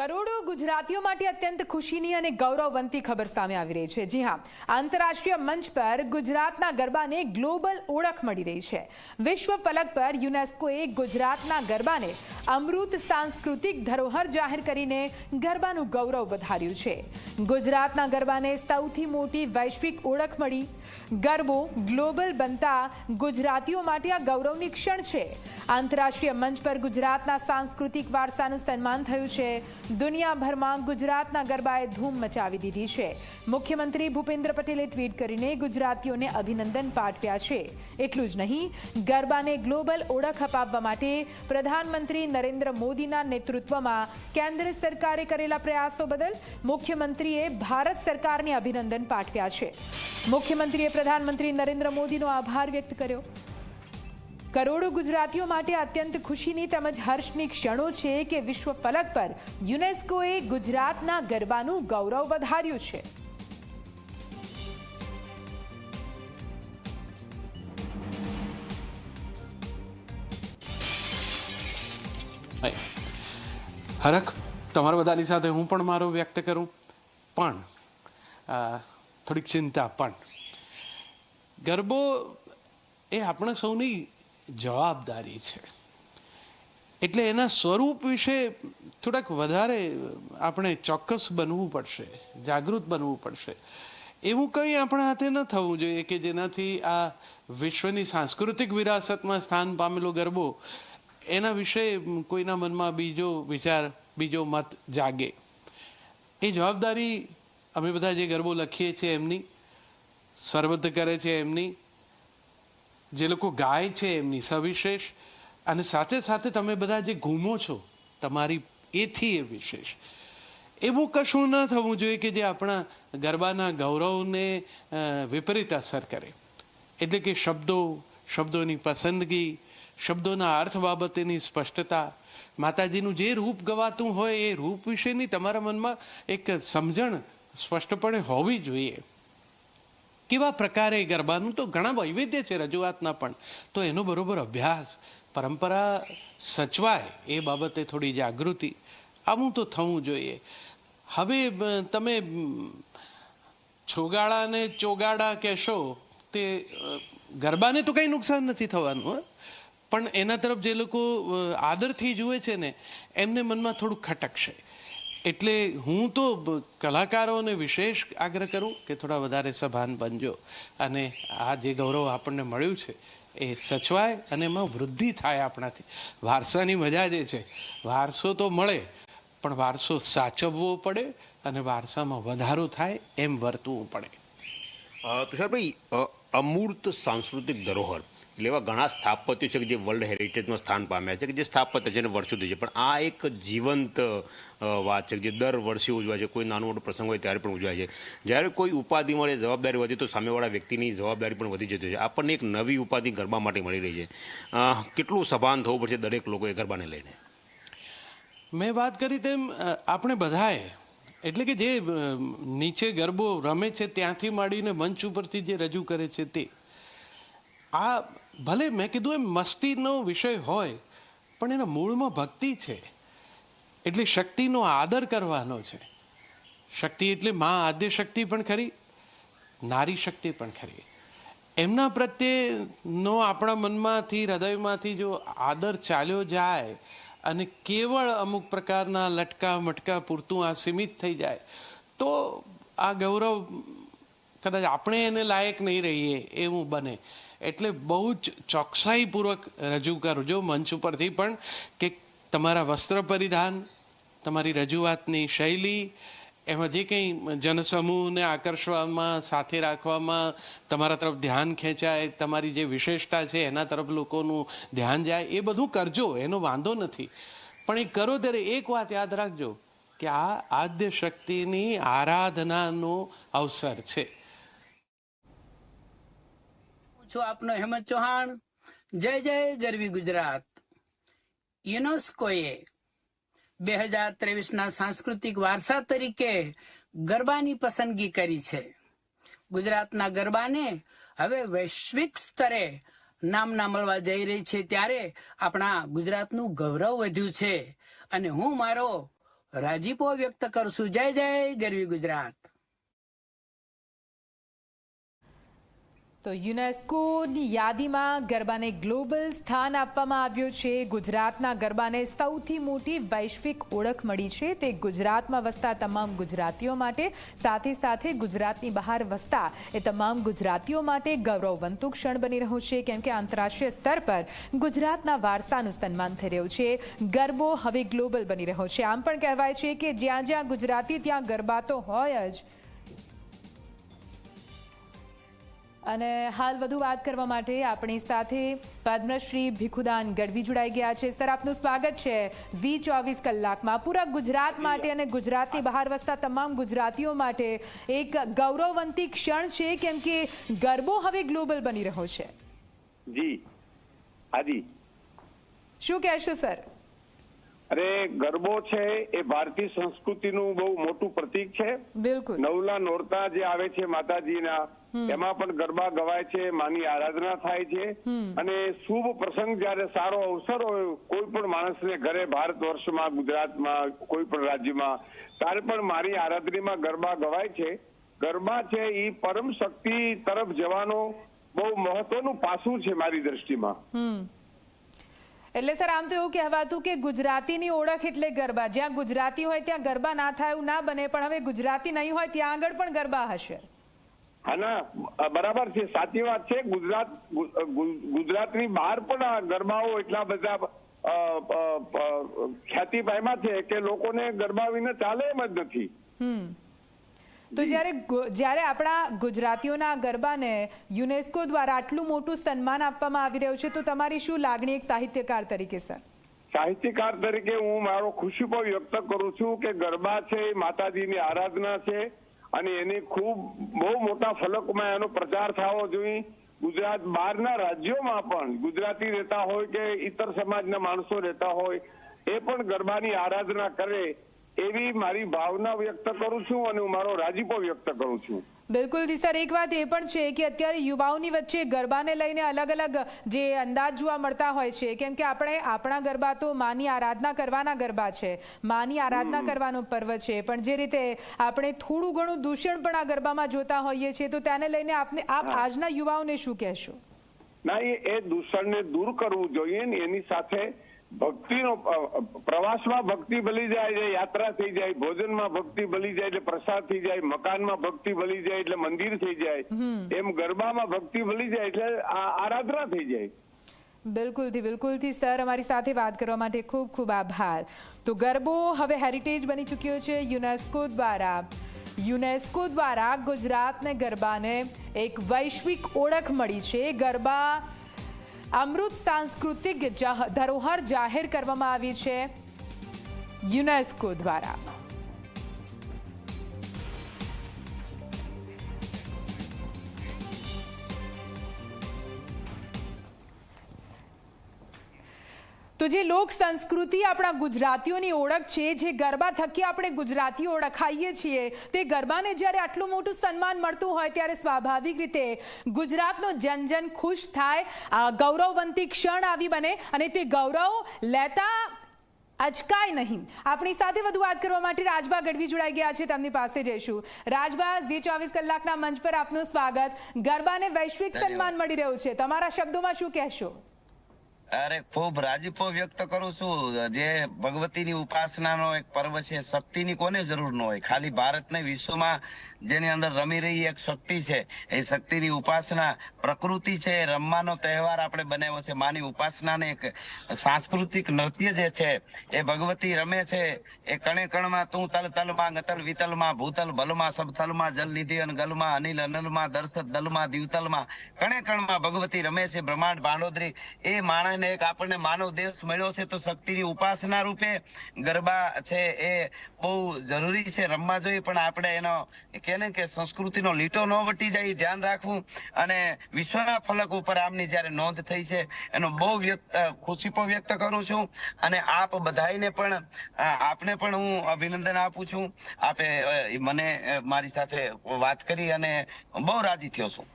કરોડો ગુજરાતીઓ માટે અત્યંત ખુશીની અને ગૌરવવંતી ખબર સામે આવી રહી છે. જી હા, આંતરરાષ્ટ્રીય મંચ પર ગુજરાતના ગરબાને ગ્લોબલ ઓળખ મળી રહી છે. વિશ્વ ફલક પર યુનેસ્કોએ ગુજરાતના ગરબાને અમૃત સાંસ્કૃતિક ધરોહર જાહેર કરીને ગરબાનું ગૌરવ વધાર્યું છે. ગુજરાતના ગરબાને સૌથી મોટી વૈશ્વિક ઓળખ મળી. ગરબો ગ્લોબલ બનતા ગુજરાતીઓ માટે આ ગૌરવની ક્ષણ છે. આંતરરાષ્ટ્રીય મંચ પર ગુજરાતના સાંસ્કૃતિક વારસાનું સન્માન થયું છે. દુનિયાભરમાં ગુજરાતના ગરબાએ ધૂમ મચાવી દીધી છે. મુખ્યમંત્રી ભૂપેન્દ્ર પટેલે ટ્વીટ કરીને ગુજરાતીઓને અભિનંદન પાઠવ્યા છે. એટલું જ નહીં, ગરબાને ગ્લોબલ ઓળખ અપાવવા માટે પ્રધાનમંત્રી નરેન્દ્ર મોદીના નેતૃત્વમાં કેન્દ્ર સરકારે કરેલા પ્રયાસો બદલ મુખ્યમંત્રીએ ભારત સરકારને અભિનંદન પાઠવ્યા છે. મુખ્યમંત્રીએ પ્રધાનમંત્રી નરેન્દ્ર મોદીનો આભાર વ્યક્ત કર્યો. કરોડો ગુજરાતીઓ માટે અત્યંત ખુશીની તેમજ હર્ષની ક્ષણો છે કે વિશ્વ ફલક પર યુનેસ્કોએ ગુજરાતના ગરબાનું ગૌરવ વધાર્યું છે. હરખ, તમારા બધાની સાથે હું પણ મારો વ્યક્ત કરું. પણ થોડીક ચિંતા પણ. ગરબો એ આપણા સૌની જવાબદારી છે. એટલે એના સ્વરૂપ વિશે થોડાક વધારે આપણે ચોક્કસ બનવું પડશે, જાગૃત બનવું પડશે. એવું કંઈ આપણા હાથે ન થવું જોઈએ કે જેનાથી આ વિશ્વની સાંસ્કૃતિક વિરાસતમાં સ્થાન પામેલો ગરબો, એના વિશે કોઈના મનમાં બીજો વિચાર, બીજો મત જાગે. એ જવાબદારી અમે બધા જે ગરબો લખીએ છીએ એમની, સ્વરબદ્ધ કરે છે એમની જે લોકો ગાય છે એમની સવિશેષ. અને સાથે સાથે તમે બધા જે ઘૂમો છો, તમારી એથી એ વિશેષ. એવું કશું ન થવું જોઈએ કે જે આપણા ગરબાના ગૌરવને વિપરીત અસર કરે. એટલે કે શબ્દો, શબ્દોની પસંદગી, શબ્દોના અર્થ બાબતેની સ્પષ્ટતા. માતાજીનું જે રૂપ ગવાતું હોય એ રૂપ વિશેની તમારા મનમાં એક સમજણ સ્પષ્ટપણે હોવી જોઈએ. કેવા પ્રકારે ગરબાનું તો ઘણા વૈવિધ્ય છે રજૂઆતના પણ. તો એનો બરોબર અભ્યાસ, પરંપરા સચવાય એ બાબતે થોડી જાગૃતિ. આવું તો થવું જોઈએ. હવે તમે છોગાળાને ચોગાડા કહેશો, તે ગરબાને તો કંઈ નુકસાન નથી થવાનું પણ એના તરફ જે લોકો આદરથી જુએ છે ને, એમને મનમાં થોડું ખટકશે. એટલે હું તો કલાકારોને વિશેષ આગ્રહ કરું કે થોડા વધારે સભાન બનજો. અને આ જે ગૌરવ આપણને મળ્યું છે, એ સચવાય અને એમાં વૃદ્ધિ થાય આપણાથી. વારસાની મજા જે છે, વારસો તો મળે, પણ વારસો સાચવવો પડે અને વારસામાં વધારો થાય એમ વર્તવું પડે. તુષારભાઈ અમૂર્ત સાંસ્કૃતિક ધરોહર, એટલે એવા ઘણા સ્થાપત્યો છે કે જે વર્લ્ડ હેરિટેજમાં સ્થાન પામ્યા છે કે જે સ્થાપત્ય છે એને વર્ષોથી છે. પણ આ એક જીવંત વાત છે જે દર વર્ષે ઉજવાય છે. કોઈ નાનો મોટો પ્રસંગ હોય ત્યારે પણ ઉજવાય છે. જ્યારે કોઈ ઉપાધિ મળે, જવાબદારી વધે તો સામેવાળા વ્યક્તિની જવાબદારી પણ વધી જતી હોય છે. આપણને એક નવી ઉપાધિ ગરબા માટે મળી રહી છે. કેટલું સભાન થવું પડશે દરેક લોકોએ ગરબાને લઈને? મેં વાત કરી તેમ આપણે બધાએ એટલે કે જે નીચે ગરબો રમે છે, ત્યાંથી માંડીને મંચ ઉપરથી જે રજૂ કરે છે તે. આ ભલે મેં કીધું એમ મસ્તીનો વિષય હોય, પણ એના મૂળમાં ભક્તિ છે. એટલે શક્તિનો આદર કરવાનો છે. શક્તિ એટલે મા આદ્ય શક્તિ પણ ખરી, નારી શક્તિ પણ ખરી. એમના પ્રત્યેનો આપણા મનમાંથી, હૃદયમાંથી જો આદર ચાલ્યો જાય અને કેવળ અમુક પ્રકારના લટકા મટકા પૂરતું આ સીમિત થઈ જાય, તો આ ગૌરવ કદાચ આપણે એને લાયક નહીં રહીએ એવું બને. એટલે બહુ જ ચોકસાઈપૂર્વક રજૂ કરજો મંચ ઉપરથી પણ કે તમારા વસ્ત્ર પરિધાન, તમારી રજૂઆતની શૈલી એમાં જે કંઈ જનસમૂહને આકર્ષવામાં, સાથે રાખવામાં, તમારા તરફ ધ્યાન ખેંચાય, તમારી જે વિશેષતા છે, એના તરફ લોકોનું ધ્યાન જાય, એ બધું કરજો, એનો વાંધો નથી. પણ એ કરો ત્યારે એક વાત યાદ રાખજો કે આ આદ્ય શક્તિની આરાધનાનો અવસર છે. છું આપનો હેમંત ચૌહાણ, જય જય ગરવી ગુજરાત. યુનેસ્કોએ બે હજાર ત્રેવીસના સાંસ્કૃતિક વારસા તરીકે ગરબાની પસંદગી કરી છે. ગુજરાતના ગરબાને હવે વૈશ્વિક સ્તરે નામના મળવા જઈ રહી છે ત્યારે આપણા ગુજરાતનું ગૌરવ વધ્યું છે. અને હું મારો રાજીપો વ્યક્ત કરશું જય જય ગરવી ગુજરાત. તો યુનેસ્કોની યાદીમાં ગરબાને ગ્લોબલ સ્થાન આપવામાં આવ્યું છે. ગુજરાતના ગરબાને સૌથી મોટી વૈશ્વિક ઓળખ મળી છે. તે ગુજરાતમાં વસતા તમામ ગુજરાતીઓ માટે, સાથે સાથે ગુજરાતની બહાર વસતા એ તમામ ગુજરાતીઓ માટે ગૌરવવંતુ ક્ષણ બની રહ્યું છે. કેમ કે આંતરરાષ્ટ્રીય સ્તર પર ગુજરાતના વારસાનું સન્માન થઈ રહ્યું છે. ગરબો હવે ગ્લોબલ બની રહ્યો છે. આમ પણ કહેવાય છે કે જ્યાં જ્યાં ગુજરાતી ત્યાં ગરબા તો હોય જ. અને હાલ વધુ વાત કરવા માટે આપણી સાથે પદ્મશ્રી ભીખુદાન ગઢવી જોડાઈ ગયા છે. સર આપનું સ્વાગત છે. ઝી ચોવીસ કલાકમાં પૂરા ગુજરાત માટે અને ગુજરાતની બહાર વસતા તમામ ગુજરાતીઓ માટે એક ગૌરવવંતી ક્ષણ છે કેમ કે ગરબો હવે ગ્લોબલ બની રહ્યો છે. જી. હાજી. શું કહેશો સર? અરે ગરબો છે એ ભારતીય સંસ્કૃતિનું બહુ મોટું પ્રતીક છે. બિલકુલ. નવલા નોરતા જે આવે છે માતાજીના એમાં પણ ગરબા ગવાય છે માની આરાધના થાય છે. અને શુભ પ્રસંગ જયારે સારો અવસર હોય કોઈ પણ માણસને ઘરે ભારત વર્ષમાં ગુજરાતમાં કોઈ પણ રાજ્યમાં ત્યારે પણ મારી આરાધનીમાં ગરબા ગવાય છે. ગરબા છે એ પરમ શક્તિ તરફ જવાનો બહુ મહત્વનું પાસું છે મારી દ્રષ્ટિમાં. એટલે સર આમ તો એવું કહેવાતું કે ગુજરાતીની ઓળખ એટલે ગરબા. જ્યાં ગુજરાતી હોય ત્યાં ગરબા ના થાય એવું ના બને પણ હવે ગુજરાતી નહીં હોય ત્યાં આગળ પણ ગરબા હશે. હા બરાબર છે સાચી વાત છે ગુજરાત ગુજરાતની બહાર પણ આ ગરબાઓ એટલા બધા ખ્યાતિ પામ્યા છે કે લોકોને ગરબા વિના ચાલે એમ જ નથી. તો જ્યારે જ્યારે આપણા ગુજરાતીઓના ગરબાને યુનેસ્કો દ્વારા આટલું મોટું સન્માન આપવામાં આવી રહ્યું છે તો તમારી શું લાગણી એક સાહિત્યકાર તરીકે સર? સાહિત્યકાર તરીકે હું મારો ખુશી પણ વ્યક્ત કરું છું કે ગરબા છે એ માતાજીની આરાધના છે અને એની ખૂબ બહુ મોટા ફલકમાં એનો પ્રચાર થવો જોઈએ. ગુજરાત બહારના રાજ્યોમાં પણ ગુજરાતી રહેતા હોય કે ઇતર સમાજના માણસો રહેતા હોય, એ પણ ગરબાની આરાધના કરે એવી મારી ભાવના વ્યક્ત કરું છું અને હું મારો રાજીપો વ્યક્ત કરું છું. બિલકુલ જી એક વાત એ પણ છે કે અત્યારે યુવાઓની વચ્ચે ગરબાને લઈને અલગ અલગ જે અંદાજ જોવા મળતા હોય છે કેમ કે આપણે આપણા ગરબા તો માની આરાધના કરવાના ગરબા છે માની આરાધના કરવાનો પર્વ છે પણ જે રીતે આપણે થોડું ઘણું દૂષણ પણ આ ગરબામાં જોતા હોઈએ છીએ તો તેને લઈને આપને આપ આજના યુવાઓને શું કહેશો? ના એ એ દૂષણને દૂર કરવું જોઈએ ને એની સાથે ભક્તિનો પ્રવાસમાં ભક્તિ બલી જાય છે યાત્રા થઈ જાય ભોજનમાં ભક્તિ બલી જાય એટલે પ્રસાદ થઈ જાય મકાનમાં ભક્તિ બલી જાય એટલે મંદિર થઈ જાય. એમ ગરબામાં ભક્તિ બલી જાય એટલે આરાધના થઈ જાય. બિલકુલથી બિલકુલથી સર અમારી સાથે વાત કરવા માટે ખૂબ ખૂબ આભાર. તો ગરબો હવે હેરિટેજ બની ચૂક્યો છે યુનેસ્કો દ્વારા. યુનેસ્કો દ્વારા ગુજરાતને ગરબાને એક વૈશ્વિક ઓળખ મળી છે. ગરબા અમૃત સાંસ્કૃતિક ધરોહર જાહેર કરવામાં આવી છે યુનેસ્કો દ્વારા. તો જે લોક સંસ્કૃતિ આપણા ગુજરાતીઓની ઓળખ છે જે ગરબા થકી આપણે ગુજરાતીઓ ઓળખાઈએ છીએ તે ગરબાને જ્યારે આટલું મોટું સન્માન મળતું હોય ત્યારે સ્વાભાવિક રીતે ગુજરાતનો જન જન ખુશ થાય ગૌરવવંતી ક્ષણ આવી બને અને તે ગૌરવ લેતા અચકાય નહીં. આપણી સાથે વધુ વાત કરવા માટે રાજભા ગઢવી જોડાઈ ગયા છે તેમની પાસે જઈશું. રાજભા ઝી ચોવીસ કલાકના મંચ પર આપનું સ્વાગત. ગરબાને વૈશ્વિક સન્માન મળી રહ્યું છે. તમારા શબ્દોમાં શું કહેશો? અરે ખૂબ રાજીપો વ્યક્ત કરું છું. જે ભગવતીની ઉપાસનાનો એક પર્વ છે, શક્તિની કોને જરૂર ન હોય? ખાલી ભારત ને વિશ્વમાં જેની અંદર રમી રહી એક શક્તિ છે, એ શક્તિની ઉપાસના પ્રકૃતિ છે રમવાનો તહેવાર આપણે બનાવ્યો છે. માની ઉપાસનાને એક સાંસ્કૃતિક નૃત્ય જે છે, એ ભગવતી રમે છે. એ કણે કણમાં તું તલ તલમાં ગતલ વિતલમાં ભૂતલ બલમાં સબતલમાં જલ નિધિ અન ગલમાં અનિલ અનલમાં દર્શત દલમાં દિવતલમાં. કણે કણમાં ભગવતી રમે છે, બ્રહ્માંડ ભાંડોદરી એ માણસને એક આપણને માનવ દેશ મળ્યો છે, તો શક્તિની ઉપાસના રૂપે ગરબા છે એ બહુ જરૂરી છે, રમવા જોઈએ. પણ આપણે એનો કે કે સંસ્કૃતિનો લીટો ન વટી જાય ધ્યાન રાખવું. અને વિશ્વના ફલક ઉપર આમની જ્યારે નોંધ થઈ છે, એનો બહુ વ્યક્ત ખુશી પણ વ્યક્ત કરું છું. અને આપ બધાઈને પણ આપને પણ હું અભિનંદન આપું છું. આપે મને મારી સાથે વાત કરી અને બહુ રાજી થયો છું.